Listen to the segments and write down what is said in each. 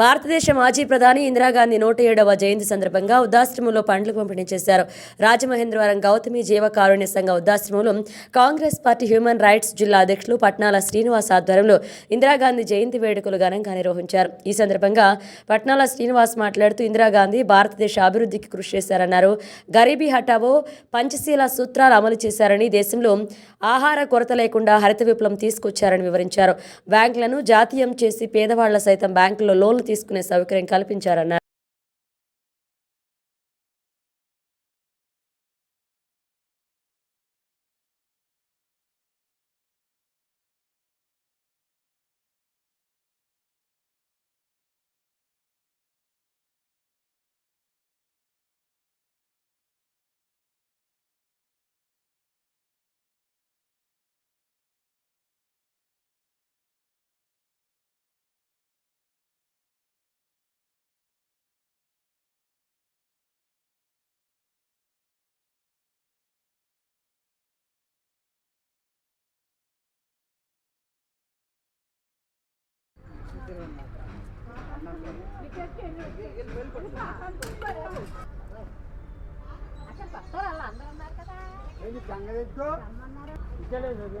భారతదేశ మాజీ ప్రధాని ఇందిరాగాంధీ నూట ఏడవ జయంతి సందర్భంగా వృద్ధాశ్రమంలో పండ్లు పంపిణీ చేశారు. రాజమహేంద్రవరం గౌతమి జీవకారుణ్య సంఘ వృద్ధాశ్రమంలో కాంగ్రెస్ పార్టీ హ్యూమన్ రైట్స్ జిల్లా అధ్యక్షులు పట్నాల శ్రీనివాస్ ఆధ్వర్యంలో ఇందిరాగాంధీ జయంతి వేడుకలు ఘనంగా నిర్వహించారు. ఈ సందర్భంగా పట్నాల శ్రీనివాస్ మాట్లాడుతూ ఇందిరాగాంధీ భారతదేశ అభివృద్ధికి కృషి చేశారన్నారు. గరీబీ హఠావో పంచశీల సూత్రాలు అమలు చేశారని దేశంలో ఆహార కొరత లేకుండా హరిత విప్లవం తీసుకొచ్చారని వివరించారు. బ్యాంకులను జాతీయం చేసి పేదవాళ్ళ సైతం బ్యాంకుల్లో లోన్లు తీసుకునే సౌకర్యం కల్పించారన్నారు. Ini jangan itu. Jangan itu.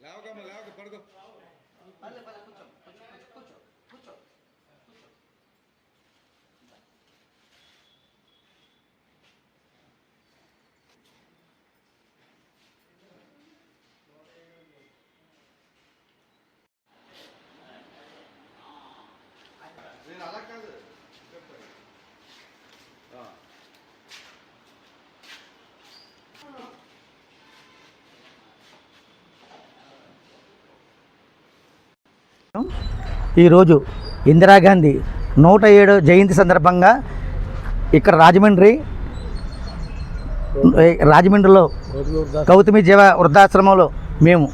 లేవకమ్మ లేవక పడుకో నేను అలా కాదు చెప్పండి ఈరోజు ఇందిరాగాంధీ నూట ఏడు జయంతి సందర్భంగా ఇక్కడ రాజమండ్రి రాజమండ్రిలో గౌతమి జీవ వృద్ధాశ్రమంలో మేము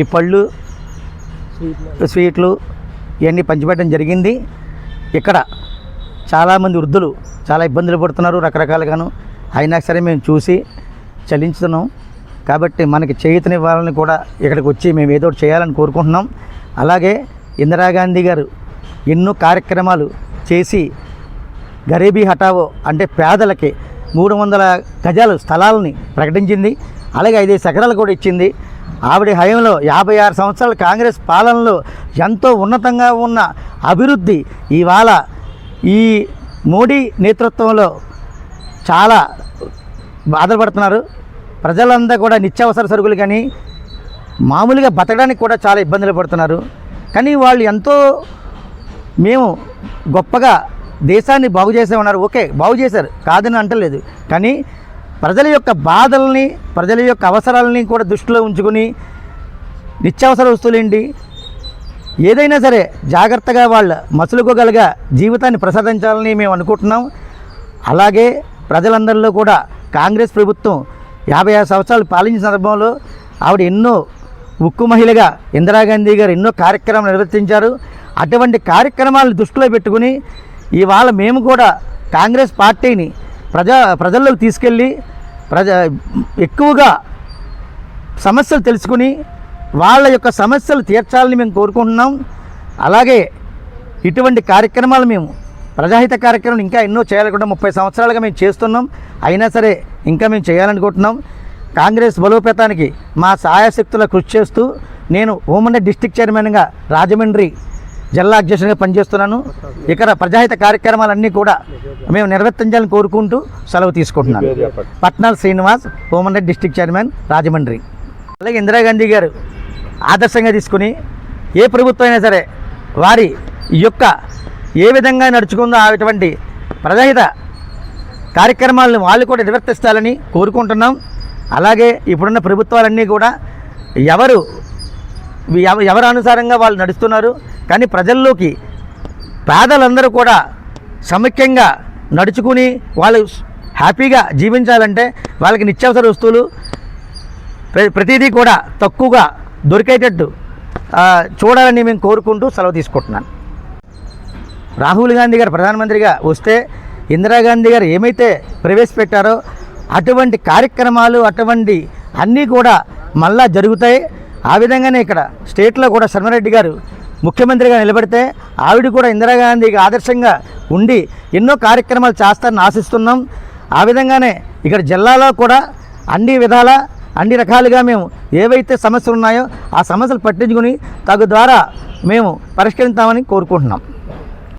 ఈ పళ్ళు స్వీట్లు ఇవన్నీ పంచిపెట్టడం జరిగింది. ఇక్కడ చాలామంది వృద్ధులు చాలా ఇబ్బందులు పడుతున్నారు రకరకాలుగాను. అయినా సరే మేము చూసి చలించుతున్నాం. కాబట్టి మనకి చేయుతనివ్వాలని కూడా ఇక్కడికి వచ్చి మేము ఏదో ఒకటి చేయాలని కోరుకుంటున్నాం. అలాగే ఇందిరాగాంధీ గారు ఎన్నో కార్యక్రమాలు చేసి గరీబీ హఠావో అంటే పేదలకి మూడు వందల గజాలు స్థలాలని ప్రకటించింది. అలాగే ఐదేసి ఎకరాలు కూడా ఇచ్చింది. ఆవిడ హయంలో యాభై ఆరు సంవత్సరాల కాంగ్రెస్ పాలనలో ఎంతో ఉన్నతంగా ఉన్న అభివృద్ధి ఇవాళ ఈ మోడీ నేతృత్వంలో చాలా బాధపడుతున్నారు. ప్రజలంతా కూడా నిత్యావసర సరుకులు కానీ మామూలుగా బతకడానికి కూడా చాలా ఇబ్బందులు పడుతున్నారు. కానీ వాళ్ళు ఎంతో మేము గొప్పగా దేశాన్ని బాగు చేసే ఉన్నారు. ఓకే బాగు చేశారు. కాదని అంటలేదు. కానీ ప్రజల యొక్క బాధల్ని ప్రజల యొక్క అవసరాలని కూడా దృష్టిలో ఉంచుకుని నిత్యావసర వస్తువులేండి ఏదైనా సరే జాగ్రత్తగా వాళ్ళ మసులుకోగలగా జీవితాన్ని ప్రసాదించాలని మేము అనుకుంటున్నాం. అలాగే ప్రజలందరిలో కూడా కాంగ్రెస్ ప్రభుత్వం యాభై ఆరు సంవత్సరాలు పాలించిన సందర్భంలో ఆవిడ ఎన్నో ఉక్కు మహిళగా ఇందిరాగాంధీ గారు ఎన్నో కార్యక్రమాలు నిర్వర్తించారు. అటువంటి కార్యక్రమాలను దృష్టిలో పెట్టుకుని ఇవాళ మేము కూడా కాంగ్రెస్ పార్టీని ప్రజా ప్రజల్లోకి తీసుకెళ్ళి ప్రజ ఎక్కువగా సమస్యలు తెలుసుకుని వాళ్ళ యొక్క సమస్యలు తీర్చాలని మేము కోరుకుంటున్నాం. అలాగే ఇటువంటి కార్యక్రమాలు మేము ప్రజాహిత కార్యక్రమాలు ఇంకా ఎన్నో చేయాలనుకుంటాం ముప్పై సంవత్సరాలుగా మేము చేస్తున్నాం. అయినా సరే ఇంకా మేము చేయాలనుకుంటున్నాం. కాంగ్రెస్ బలోపేతానికి మా సాయశక్తుల కృషి చేస్తూ నేను ఉమ్మడి డిస్టిక్ చైర్మన్గా రాజమండ్రి జిల్లా అధ్యక్షునిగా పనిచేస్తున్నాను. ఇక్కడ ప్రజాహిత కార్యక్రమాలన్నీ కూడా మేము నిర్వర్తించాలని కోరుకుంటూ సెలవు తీసుకుంటున్నాను. పట్నాల్ శ్రీనివాస్ ఉమ్మడి డిస్టిక్ చైర్మన్ రాజమండ్రి. అలాగే ఇందిరాగాంధీ గారు ఆదర్శంగా తీసుకుని ఏ ప్రభుత్వం అయినా సరే వారి యొక్క ఏ విధంగా నడుచుకుందో అటువంటి ప్రజాహిత కార్యక్రమాలను వాళ్ళు కూడా నిర్వర్తిస్తారని కోరుకుంటున్నాం. అలాగే ఇప్పుడున్న ప్రభుత్వాలన్నీ కూడా ఎవరు ఎవ- ఎవరి అనుసారంగా వాళ్ళు నడుస్తున్నారు కానీ ప్రజల్లోకి పేదలందరూ కూడా సమైక్యంగా నడుచుకుని వాళ్ళు హ్యాపీగా జీవించాలంటే వాళ్ళకి నిత్యావసర వస్తువులు ప్రతిదీ కూడా తక్కువగా దొరికేటట్టు చూడాలని మేము కోరుకుంటూ సెలవు తీసుకుంటున్నాను. రాహుల్ గాంధీ గారు ప్రధానమంత్రిగా వస్తే ఇందిరాగాంధీ గారు ఏమైతే ప్రవేశపెట్టారో అటువంటి కార్యక్రమాలు అటువంటి అన్నీ కూడా మళ్ళా జరుగుతాయి. ఆ విధంగానే ఇక్కడ స్టేట్లో కూడా శర్మారెడ్డి గారు ముఖ్యమంత్రిగా నిలబడితే ఆవిడ కూడా ఇందిరాగాంధీకి ఆదర్శంగా ఉండి ఎన్నో కార్యక్రమాలు చేస్తారని ఆశిస్తున్నాం. ఆ విధంగానే ఇక్కడ జిల్లాలో కూడా అన్ని విధాల అన్ని రకాలుగా మేము ఏవైతే సమస్యలు ఉన్నాయో ఆ సమస్యలు పట్టించుకుని తగు ద్వారా మేము పరిష్కరిస్తామని కోరుకుంటున్నాం.